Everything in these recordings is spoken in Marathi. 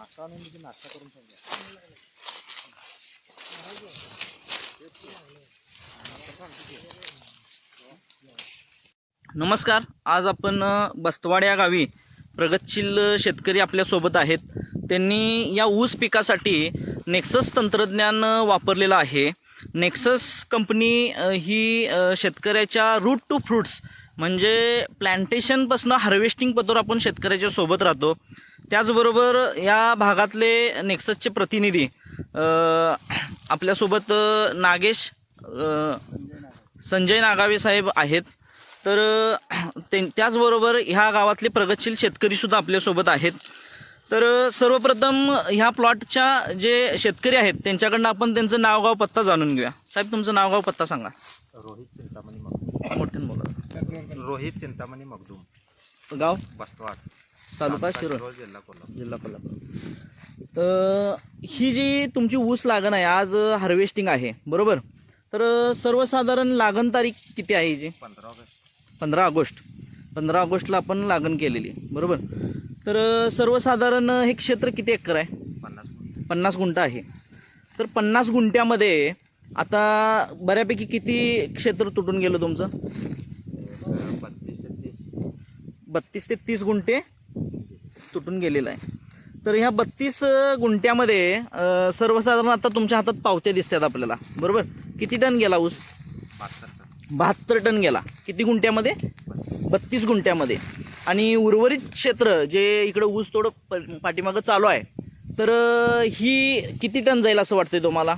नाश्ता आणून म्हणजे नाश्ता करून सांगा नमस्कार आज आपण बस्तवाड या गावी प्रगतशील शेतकरी आपल्यासोबत आहेत. त्यांनी या ऊस पिकासाठी नेक्सस तंत्रज्ञान वापरलेलं आहे. नेक्सस कंपनी ही शेतकऱ्याच्या रूट टू फ्रूट्स म्हणजे प्लॅन्टेशनपासून हार्वेस्टिंग आपण शेतकऱ्याच्या सोबत राहतो. त्याचबरोबर या भागातले नेक्ससचे प्रतिनिधी आपल्यासोबत नागेश संजय नागावे साहेब आहेत. तर ते त्याचबरोबर ह्या गावातले प्रगतशील शेतकरीसुद्धा आपल्यासोबत आहेत. तर सर्वप्रथम ह्या प्लॉटच्या जे शेतकरी आहेत त्यांच्याकडनं आपण त्यांचं नावगाव पत्ता जाणून घेऊया. साहेब तुमचं नावगाव पत्ता सांगा. रोहित चिंतामणी मगदूम. मोठ्यानं बोला. रोहित चिंतामणी मगदूम. गाव? बस्तवाड तालुका शिरोळ जिल्हा कोल्हापूर. जिल्हा कोल्हापूर. तर ही जी तुमची ऊस लागण आहे आज हार्वेस्टिंग आहे बरोबर? तर सर्वसाधारण लागण तारीख किती आहे हिची? पंधरा ऑगस्ट. पंधरा ऑगस्ट. पंधरा ऑगस्टला आपण लागण केलेली बरोबर? तर सर्वसाधारण हे क्षेत्र किती एकर आहे? पन्नास गुंठे. पन्नास गुंठ आहे. तर पन्नास गुंठ्यामध्ये आता बऱ्यापैकी किती क्षेत्र तुटून गेलं तुमचं? बत्तीस ते तीस गुंठे तुटून गेलेलं आहे. तर ह्या बत्तीस गुंठ्यामध्ये अ, सर्वसाधारण आता तुमच्या हातात पावत्या दिसतात आपल्याला. बरोबर? किती टन गेला ऊस? बहात्तर टन. गेला. किती गुंठ्यामध्ये? बत्तीस गुंठ्यामध्ये. आणि उर्वरित क्षेत्र जे इकडं ऊस थोडं प- पाठीमागं चालू आहे तर ही किती टन जाईल असं वाटतंय तुम्हाला?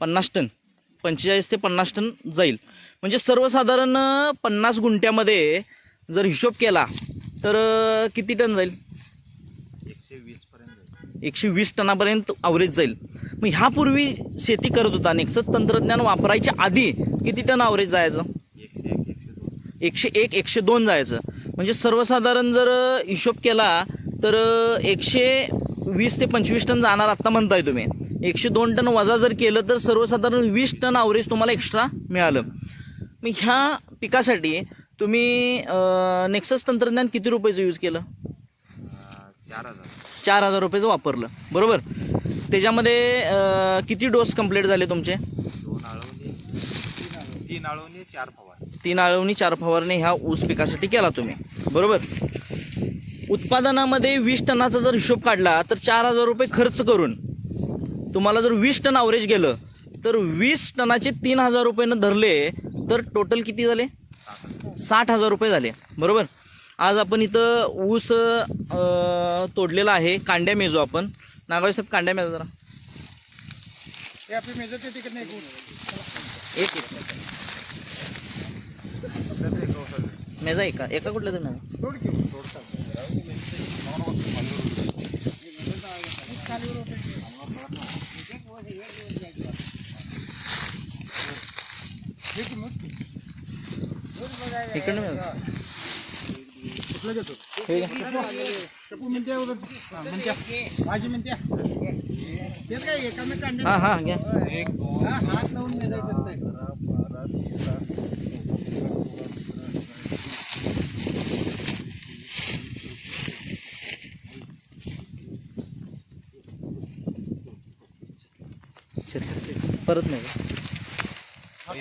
पन्नास. टन. पंचेचाळीस ते पन्नास टन जाईल. म्हणजे सर्वसाधारण पन्नास गुंठ्यामध्ये जर हिशोब केला तर किती टन जाईल? एकशे वीस पर्यंत एकशे वीस टनापर्यंत अवरेज जाईल. मग ह्यापूर्वी शेती करत होता नेक्सट तंत्रज्ञान वापरायच्या आधी किती टन अवरेज जायचं? एकशे एक एकशे दोन जायचं. म्हणजे सर्वसाधारण जर हिशोब केला तर एकशे वीस ते पंचवीस टन जाणार आत्ता म्हणताय तुम्ही. एकशे दोन टन वजा जर केलं तर सर्वसाधारण वीस टन आवरेज तुम्हाला एक्स्ट्रा मिळालं. मग ह्या पिकासाठी तुम्ही नेक्सस तंत्रज्ञान किती रुपयाचं यूज केलं? चार हजार चार हजार रुपयाचं वापरलं. बरोबर? त्याच्यामध्ये किती डोस कंप्लीट झाले तुमचे? दोन आळवणी तीन आळवणी चार फवार तीन आळवणी चार फवारणी ह्या ऊस पिकासाठी केला तुम्ही. बरोबर? उत्पादनामध्ये वीस टनाचा जर हिशोब काढला तर चार हजार रुपये खर्च करून तुम्हाला जर वीस टन अवरेज गेलं तर वीस टनाचे तीन हजार रुपयानं धरले तर टोटल किती झाले? साठ हजार रुपये झाले. बरोबर? आज आपण इथं ऊस तोडलेला आहे कांड्या मेजू आपण. नागावी साहेब कांड्या मेजा जरा. एक एक मेजा. एका. एका कुठल्या तरी नाही इकडनं मेजा. हे घ्या. हा हा घ्या परत नाही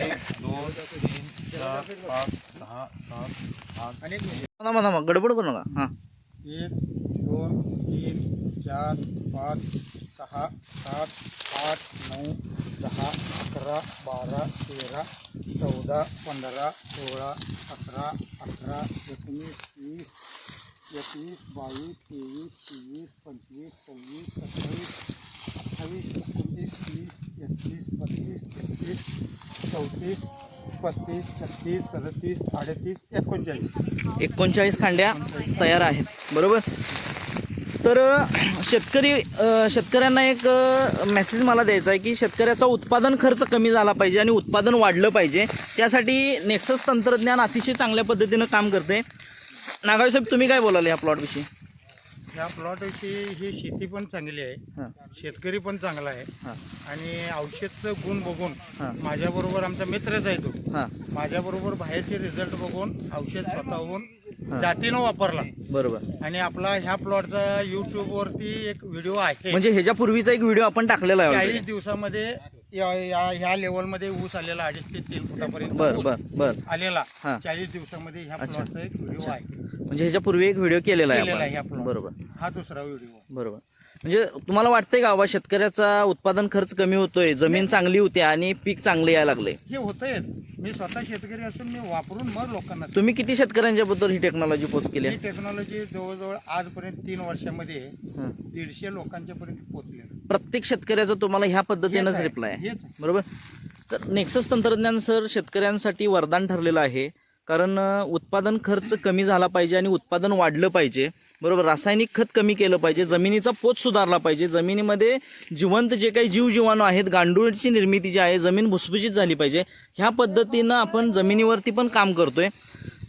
एक दोन तीन चार पाच सात आठ थांबा गडबड करू नका हाँ एक दोन तीन चार पाच सहा सात आठ नऊ दहा अकरा बारा तेरा चौदा पंधरा सोळा सतरा अठरा एकोणीस वीस एकवीस बावीस तेवीस चोवीस पंचवीस सव्वीस सत्तावीस अठ्ठावीस तीस एकतीस बत्तीस तेहतीस चौतीस पस्तीस छत्तीस सदतीस अडतीस एकोणचाळीस. एकोणचाळीस खांड्या तयार आहेत. बरोबर? तर शेतकरी शेतकऱ्यांना एक मेसेज मला द्यायचा आहे की शेतकऱ्याचा उत्पादन खर्च कमी झाला पाहिजे आणि उत्पादन वाढलं पाहिजे. त्यासाठी नेक्सस तंत्रज्ञान अतिशय चांगल्या पद्धतीनं काम करते नागावी साहेब तुम्ही काय बोलाल या प्लॉटविषयी ह्या प्लॉट विषयी ही शेती पण चांगली आहे. शेतकरी पण चांगला आहे. आणि औषधचं गुण बघून माझ्याबरोबर आमचा मित्रच आहे तो माझ्याबरोबर बाहेरचे रिझल्ट बघून औषध स्वतःहून. जातीनं वापरला. बरोबर. आणि आपला ह्या प्लॉटचा युट्यूब वरती एक व्हिडिओ आहे. म्हणजे ह्याच्यापूर्वीचा एक व्हिडिओ आपण टाकलेला आहे चाळीस. दिवसामध्ये या या- ह्या लेवलमध्ये ऊस आलेला अडीच ते तीन फुटापर्यंत बर ऊस बर बर. आलेला. हां. चाळीस दिवसामध्ये ह्या अच्छा. प्लॉटचा एक व्हिडिओ आहे. म्हणजे ह्याच्यापूर्वी एक व्हिडिओ केलेला आहे केलेला आहे ह्या आपण plot. बरोबर. हा दुसरा व्हिडिओ बरोबर. म्हणजे तुम्हाला वाटतंय का बाबा शेतकऱ्याचा उत्पादन खर्च कमी होतोय जमीन चांगली होती आणि पीक चांगले यायला लागले? हे होतंय. मी स्वतः शेतकरी असून मी वापरून मग लोकांना तुम्ही किती शेतकऱ्यांच्या बद्दल ही टेक्नॉलॉजी पोच केली? ही? टेक्नॉलॉजी जवळजवळ आजपर्यंत तीन वर्षामध्ये. दीडशे लोकांच्या पर्यंत पोहोचले प्रत्येक शेतकऱ्याचा तुम्हाला ह्या पद्धतीनंच रिप्लाय आहे. बरोबर? तर नेक्सस तंत्रज्ञान सर शेतकऱ्यांसाठी वरदान ठरलेलं आहे. कारण उत्पादन खर्च कमी झाला पाहिजे आणि उत्पादन वाढलं पाहिजे. बरोबर? रासायनिक खत कमी केलं पाहिजे. जमिनीचा पोत सुधारला पाहिजे. जमिनीमध्ये जिवंत जे काही जीव जीवाणू आहेत गांडूळची निर्मिती जी आहे जमीन भुसभुशीत झाली पाहिजे. ह्या पद्धतीनं आपण जमिनीवरती पण काम करतोय.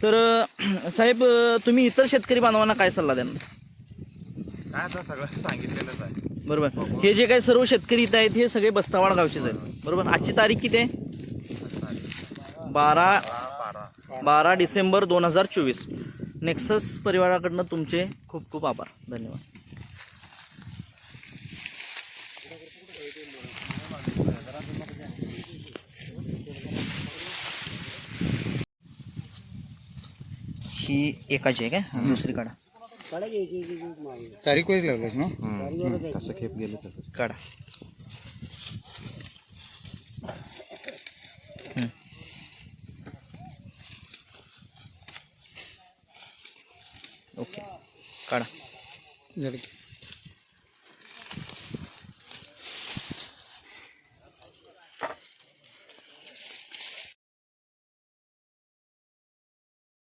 तर साहेब तुम्ही इतर शेतकरी बांधवांना काय सल्ला द्याल काय आता सगळं सांगितलेलंच आहे. बरोबर. हे जे काही सर्व शेतकरी इथं आहेत हे सगळे बस्तावाड गावचेच आहेत. बरोबर. आजची तारीख किती आहे? बारा बारा बारा डिसेंबर दोन हजार चोवीस. नेक्सस परिवाराकडनं तुमचे खूप खूप आभार. धन्यवाद. ही एकाची आहे काय? दुसरी काढा तारीख ना. कसं खेप गेलं तसं काढा. हं. ओके. काढा. झालं की.